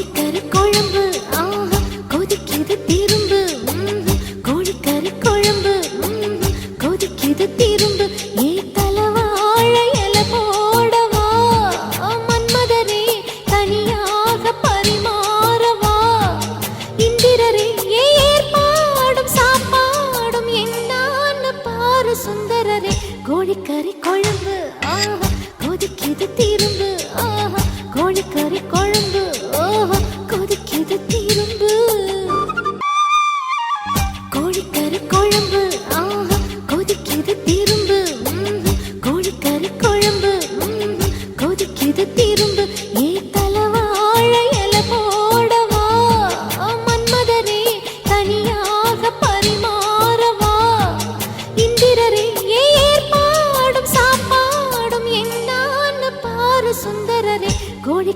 கோழிக்கறி குழம்பு. ஆஹா கொதிக்குது திரும்பு. கோழிக்கறி குழம்பு. ம்ஹும். திரும்பு. ஏ தலவாழ இல போடவா? மன்மதரே தனியாக பரிமாறவா? இந்திரரே ஏற்பாடும் சாப்பாடும் என்னான்னு பாரு சுந்தரரே. கோழிக்கறி குழம்பு. ஆஹா கொதிக்குது திரும்பு. ஆஹா கோழிக்கறி குழம்பு கொதிக்குது திரும்பு. கோழிக்கறி குழம்பு. கொதிக்குது திரும்பு. ஏ தலவாழ இல போடவா? மன்மதரே தனியாக பரிமாறவா? இந்திரரே ஏற்பாடும் சாப்பாடும் என்னான்னு பாரு சுந்தரரே. கோழி